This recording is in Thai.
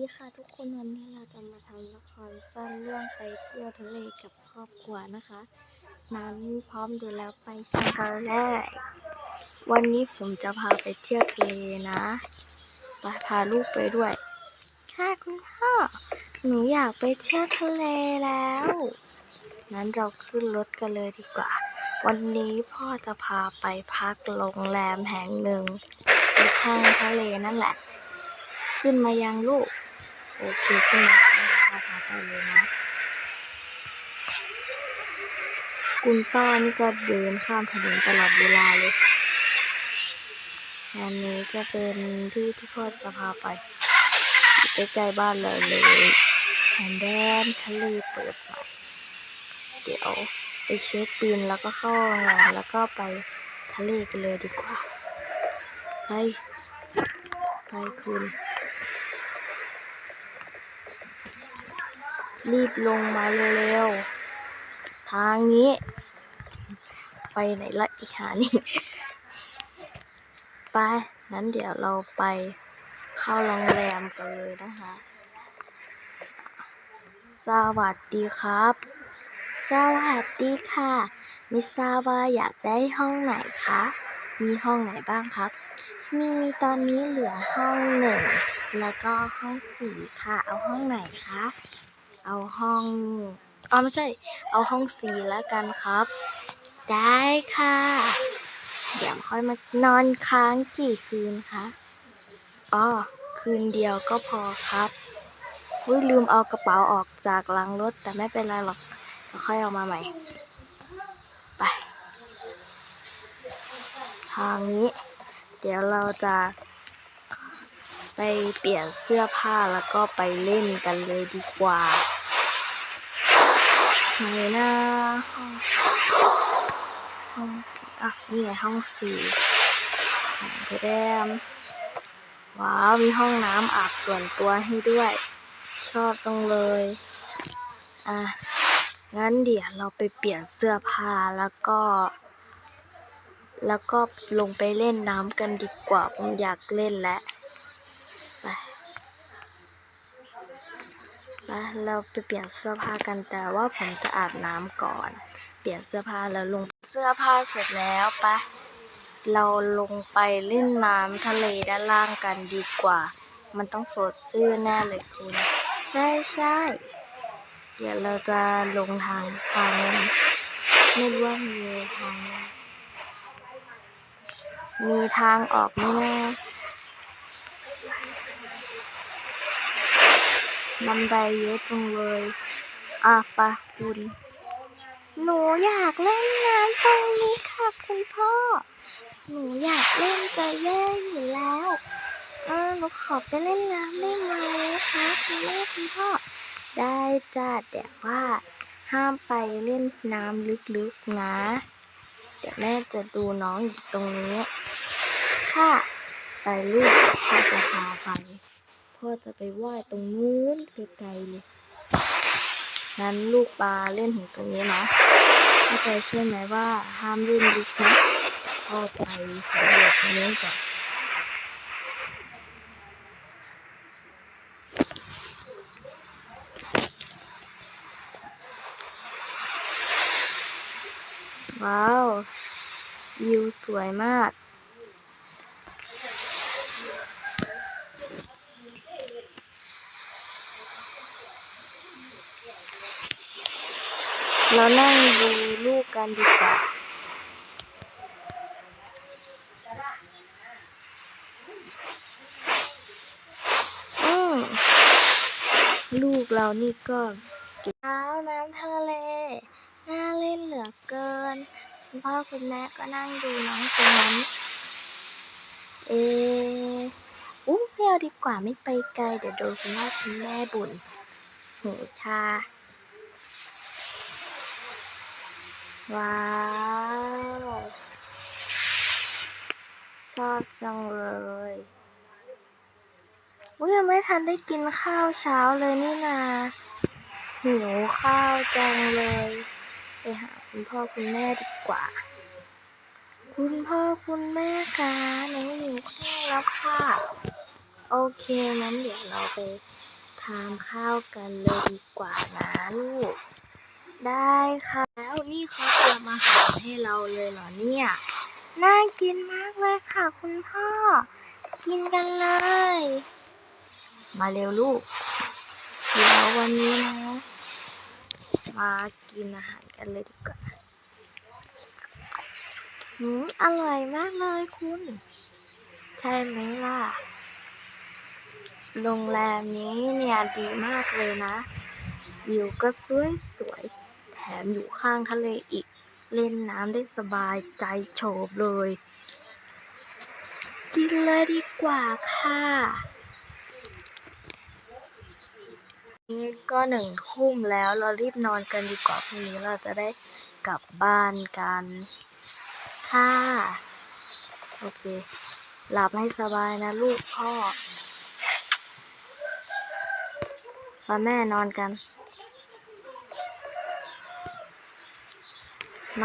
ดีค่ะทุกคนวันนี้เราจะมาทำละครสั้นเรื่องไปเที่ยวทะเลกับครอบครัวนะคะนั้นพร้อมดูแล้วไปกันเลยวันนี้ผมจะพาไปเที่ยวทะเลนะไปพาลูกไปด้วย ค่ะคุณพ่อ หนูอยากไปเที่ยวทะเลแล้ว นั้นเราขึ้นรถกันเลยดีกว่า วันนี้พ่อจะพาไปพักโรงแรมแห่งหนึ่งอยู่ข้างทะเลนั่นแหละ ขึ้นมายังลูก โอเคขึ้นมาแล้วเดี๋ยวพ่อพาไปเลยนะ คุณป้านี่ก็เดินข้ามถนนตลอดเวลาเลยอันนี้จะเป็นที่ที่พ่อจะพาไปใกล้ๆบ้านเราเลยแผ่นแดนทะเลเปิดใหม่ เดี๋ยวไปเช็คบินแล้วก็เข้าโรงแรมแล้วก็ไปทะเลกันเลยดีกว่า ไป ไปคุณ รีบลงมาเร็วๆ ทางนี้ ไปไหนละอีหานี่ไปนั้นเดี๋ยวเราไปเข้าโรงแรมกันเลยนะคะ สวัสดีครับ สวัสดีค่ะม่ทราบว่าอยากได้ห้องไหนคะ มีห้องไหนบ้างครับ มีตอนนี้เหลือห้องหนึ่งแล้วก็ห้องสี่ค่ะ เอาห้องไหนคะ เอาห้องอ๋อไม่ใช่ เอาห้องสี่แล้วกันครับ ได้ค่ะ เดี๋ยวค่อยมานอนค้างกี่คืนคะอ๋อคืนเดียวก็พอครับอุ้ยลืมเอากระเป๋าออกจากหลังรถ แต่ไม่เป็นไรหรอกค่อยเอามาใหม่ ไป ทางนี้ เดี๋ยวเราจะ ไปเปลี่ยนเสื้อผ้าแล้วก็ไปเล่นกันเลยดีกว่าไหนนะห้องห้องอะนี่ไงห้องสี่เดแดมว้าวมีห้องน้ำอาบส่วนตัวให้ด้วย ชอบจังเลย อะ งั้นเดี๋ยวเราไปเปลี่ยนเสื้อผ้าแล้วก็ แล้วก็ลงไปเล่นน้ำกันดีกว่า ผมอยากเล่นแล้วไป ไปเราไปเปลี่ยนเสื้อผ้ากันแต่ว่าผมจะอาบน้ำก่อน เปลี่ยนเสื้อผ้าแล้วลงเสื้อผ้าเสร็จแล้วปะเราลงไปเล่นน้ำทะเลด้านล่างกันดีกว่า มันต้องสดชื่นแน่เลยคุณ ใช่ใช่เดี๋ยวเราจะลงทางทางนั้ไม่รู้ว่ามีทาง มีทางออกไหมน บันไดเยอะจังเลยอะปะคุณหนูอยากเล่นน้ำตรงนี้ค่ะคุณพ่อ หนูอยากเล่นจะแย่อยู่แล้วเออหนูขอไปเล่นน้ำได้ไหมคะคุณแม่คุณพ่อ ได้จ้าแต่ว่า ห้ามไปเล่นน้ำลึกๆนะ เดี๋ยวแม่จะดูน้องอยู่ตรงนี้ ค่ะ ไปลูกพ่อจะพาไป พ่อจะไปว่ายตรงนู้นไกลๆเลย นั้นลูกปลาเล่นถึงตรงนี้นะ เข้าใจใช่ไหมว่าห้ามเล่นลึกนะพ่อไปสำรวจตรงนี้ก่อนว้าว วิวสวยมาก เรานั่งดูลูกกันดีกว่าอืมลูกเรานี่ก็เก็ท้าน้ำทะเลน่าเล่นเหลือเกิน คุณพ่อคุณแม่ก็นั่งดูน้องตรงนั้นเอออู้ไม่เอาดีกว่าไม่ไปไกล เดี๋ยวโดนคุณพ่อคุณแม่บ่นหูชา ว้าว ชอบจังเลยอุ้ยยังไม่ทันได้กินข้าวเช้าเลยนี่นาหิวข้าวจังเลย ไปหาคุณพ่อคุณแม่ดีกว่า คุณพ่อคุณแม่คะหนูหิวข้าวแล้วค่ะ โอเคงั้นเดี๋ยวเราไปทานข้าวกันเลยดีกว่านะลูก ได้ค่ะ แล้วนี่เขาเตรียมอาหารให้เราเลยเหรอเนี่ย น่ากินมากเลยค่ะ คุณพ่อ กินกันเลย มาเร็วลูก เดี๋ยววันนี้นะ มากินอาหารกันเลยดีกว่าหืมอร่อยมากเลยคุณ ใช่ไหมล่ะ โรงแรมนี้เนี่ยดีมากเลยนะ วิวก็สวยสวยๆแถมอยู่ข้างทะเลอีก เล่นน้ำได้สบายใจโฉบเลย กินเลยดีกว่าค่ะนี่ก็หนึ่งทุ่มแล้วเรารีบนอนกันดีกว่าพรุ่งนี้เราจะได้กลับบ้านกัน ค่ะ โอเค หลับให้สบายนะลูกพ่อมาแม่นอนกัน น